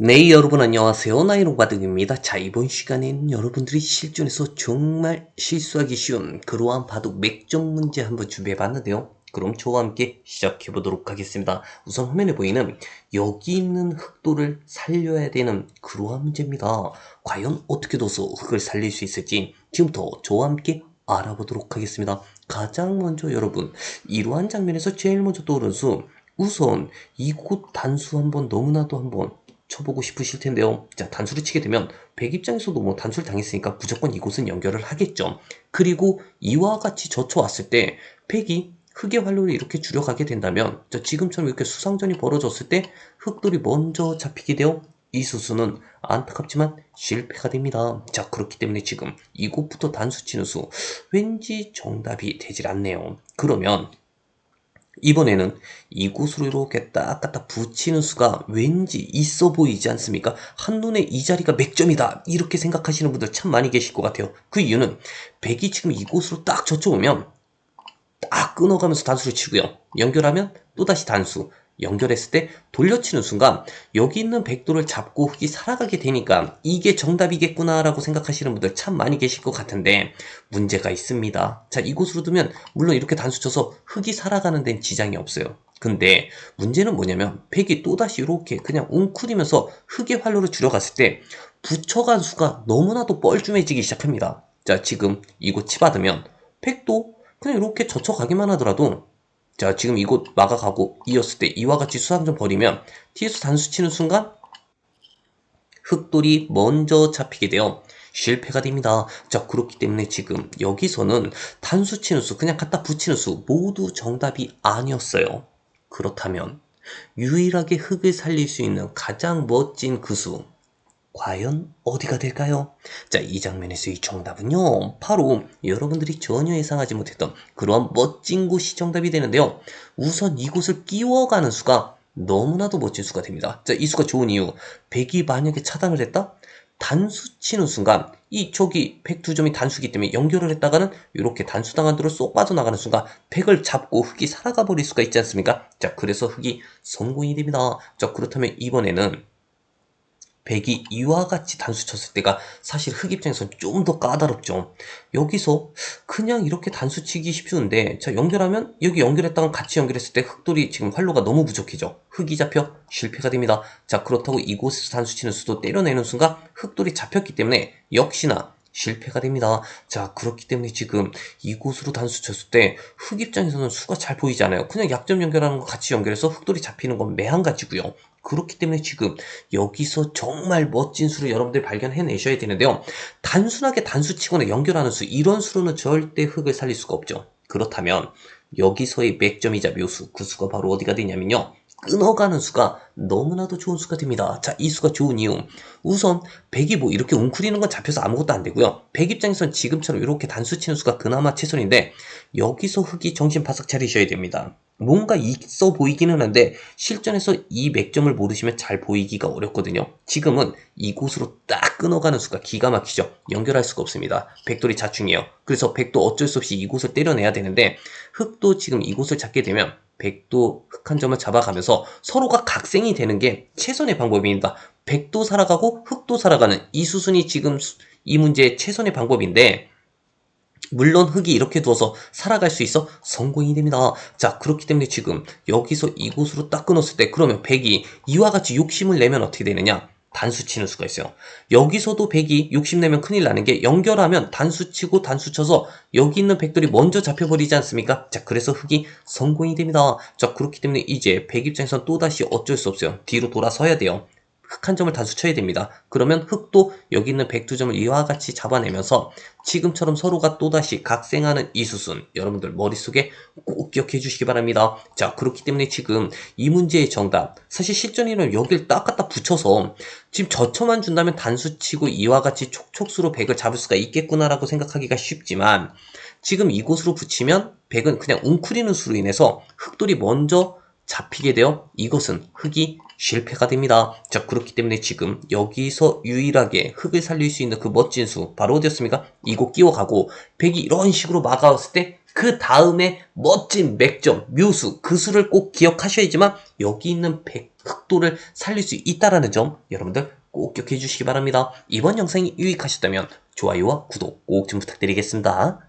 네, 여러분 안녕하세요. 나이롱바둑입니다. 자, 이번 시간에는 여러분들이 실전에서 정말 실수하기 쉬운 그러한 바둑 맥점 문제 한번 준비해봤는데요. 그럼 저와 함께 시작해보도록 하겠습니다. 우선 화면에 보이는 여기 있는 흑도를 살려야 되는 그러한 문제입니다. 과연 어떻게 둬서 흑을 살릴 수 있을지 지금부터 저와 함께 알아보도록 하겠습니다. 가장 먼저 여러분, 이러한 장면에서 제일 먼저 떠오르는 수 우선 이곳 단수 한번 너무나도 한번 쳐보고 싶으실 텐데요. 자, 단수를 치게 되면 백 입장에서도 뭐 단수를 당했으니까 무조건 이곳은 연결을 하겠죠. 그리고 이와 같이 젖혀왔을 때 백이 흑의 활로를 이렇게 줄여가게 된다면 자, 지금처럼 이렇게 수상전이 벌어졌을 때 흑돌이 먼저 잡히게 되어 이 수수는 안타깝지만 실패가 됩니다. 자, 그렇기 때문에 지금 이곳부터 단수 치는 수 왠지 정답이 되질 않네요. 그러면 이번에는 이곳으로 이렇게 딱 갖다 붙이는 수가 왠지 있어 보이지 않습니까? 한눈에 이 자리가 맥점이다 이렇게 생각하시는 분들 참 많이 계실 것 같아요. 그 이유는 백이 지금 이곳으로 딱 젖혀오면 딱 끊어가면서 단수를 치고요. 연결하면 또다시 단수. 연결했을 때 돌려치는 순간 여기 있는 백도를 잡고 흑이 살아가게 되니까 이게 정답이겠구나라고 생각하시는 분들 참 많이 계실 것 같은데 문제가 있습니다. 자, 이곳으로 두면 물론 이렇게 단수 쳐서 흑이 살아가는 데는 지장이 없어요. 근데 문제는 뭐냐면 백이 또다시 이렇게 그냥 웅크리면서 흑의 활로를 줄여갔을 때 붙여간 수가 너무나도 뻘쭘해지기 시작합니다. 자, 지금 이곳 치받으면 백도 그냥 이렇게 젖혀가기만 하더라도 자, 지금 이곳 막아가고 이었을 때 이와 같이 수상점 버리면 뒤에서 단수 치는 순간 흑돌이 먼저 잡히게 되어 실패가 됩니다. 자, 그렇기 때문에 지금 여기서는 단수 치는 수, 그냥 갖다 붙이는 수 모두 정답이 아니었어요. 그렇다면 유일하게 흑을 살릴 수 있는 가장 멋진 그 수, 과연 어디가 될까요? 자, 이 장면에서의 정답은요, 바로 여러분들이 전혀 예상하지 못했던 그러한 멋진 곳이 정답이 되는데요. 우선 이곳을 끼워가는 수가 너무나도 멋진 수가 됩니다. 자, 이 수가 좋은 이유, 백이 만약에 차단을 했다? 단수 치는 순간 이 저기 백두 점이 단수기 때문에 연결을 했다가는 이렇게 단수당한 대로 쏙 빠져나가는 순간 백을 잡고 흑이 살아가 버릴 수가 있지 않습니까? 자 그래서 흑이 성공이 됩니다. 자 그렇다면 이번에는 백이 이와 같이 단수 쳤을 때가 사실 흑 입장에서는 좀더 까다롭죠. 여기서 그냥 이렇게 단수 치기 쉽는데 자 연결하면 여기 연결했다가 같이 연결했을 때 흑돌이 지금 활로가 너무 부족해져. 흑이 잡혀 실패가 됩니다. 자 그렇다고 이곳에서 단수 치는 수도 때려내는 순간 흑돌이 잡혔기 때문에 역시나 실패가 됩니다. 자, 그렇기 때문에 지금 이곳으로 단수 쳤을 때 흑 입장에서는 수가 잘 보이지 않아요. 그냥 약점 연결하는 거 같이 연결해서 흑돌이 잡히는 건 매한가지고요. 그렇기 때문에 지금 여기서 정말 멋진 수를 여러분들 발견해내셔야 되는데요. 단순하게 단수 치거나 연결하는 수, 이런 수로는 절대 흑을 살릴 수가 없죠. 그렇다면 여기서의 맥점이자 묘수, 그 수가 바로 어디가 되냐면요. 끊어가는 수가 너무나도 좋은 수가 됩니다. 자, 이 수가 좋은 이유. 우선, 백이 뭐 이렇게 웅크리는 건 잡혀서 아무것도 안 되고요. 백 입장에서는 지금처럼 이렇게 단수 치는 수가 그나마 최선인데, 여기서 흑이 정신 바싹 차리셔야 됩니다. 뭔가 있어 보이기는 한데 실전에서 이 맥점을 모르시면 잘 보이기가 어렵거든요. 지금은 이곳으로 딱 끊어가는 수가 기가 막히죠. 연결할 수가 없습니다. 백돌이 자충이에요. 그래서 백도 어쩔 수 없이 이곳을 때려내야 되는데 흑도 지금 이곳을 잡게 되면 백도 흑 한 점을 잡아가면서 서로가 각생이 되는 게 최선의 방법입니다. 백도 살아가고 흑도 살아가는 이 수순이 지금 이 문제의 최선의 방법인데 물론 흙이 이렇게 두어서 살아갈 수 있어 성공이 됩니다. 자, 그렇기 때문에 지금 여기서 이곳으로 딱 끊었을 때 그러면 백이 이와 같이 욕심을 내면 어떻게 되느냐? 단수 치는 수가 있어요. 여기서도 백이 욕심 내면 큰일 나는 게 연결하면 단수 치고 단수 쳐서 여기 있는 백들이 먼저 잡혀버리지 않습니까? 자, 그래서 흑이 성공이 됩니다. 자, 그렇기 때문에 이제 백 입장에선 또다시 어쩔 수 없어요. 뒤로 돌아서야 돼요. 흑 한 점을 단수 쳐야 됩니다. 그러면 흑도 여기 있는 백두 점을 이와 같이 잡아내면서 지금처럼 서로가 또다시 각생하는 이 수순 여러분들 머릿속에 꼭 기억해 주시기 바랍니다. 자 그렇기 때문에 지금 이 문제의 정답 사실 실전이는 여기를 딱 갖다 붙여서 지금 저쳐만 준다면 단수 치고 이와 같이 촉촉수로 백을 잡을 수가 있겠구나라고 생각하기가 쉽지만 지금 이곳으로 붙이면 백은 그냥 웅크리는 수로 인해서 흑돌이 먼저 잡히게 되어 이것은 흙이 실패가 됩니다. 자, 그렇기 때문에 지금 여기서 유일하게 흙을 살릴 수 있는 그 멋진 수, 바로 어디였습니까? 이곳 끼워가고, 백이 이런 식으로 막아왔을 때, 그 다음에 멋진 맥점, 묘수, 그 수를 꼭 기억하셔야지만, 여기 있는 백, 흑도를 살릴 수 있다라는 점, 여러분들 꼭 기억해 주시기 바랍니다. 이번 영상이 유익하셨다면, 좋아요와 구독 꼭 좀 부탁드리겠습니다.